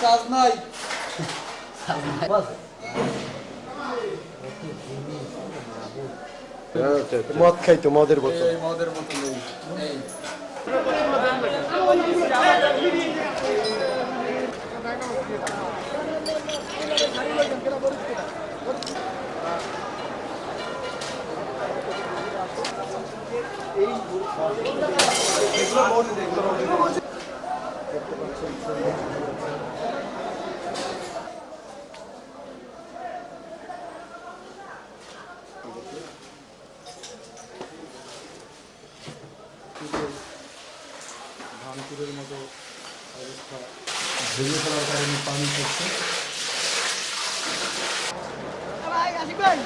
Сознай. Сознай. Маткай то модер ботон. Модер ботон. মদের মতো অবস্থা ভেঙে ফেলার কারণে পানি পড়ছে ভাই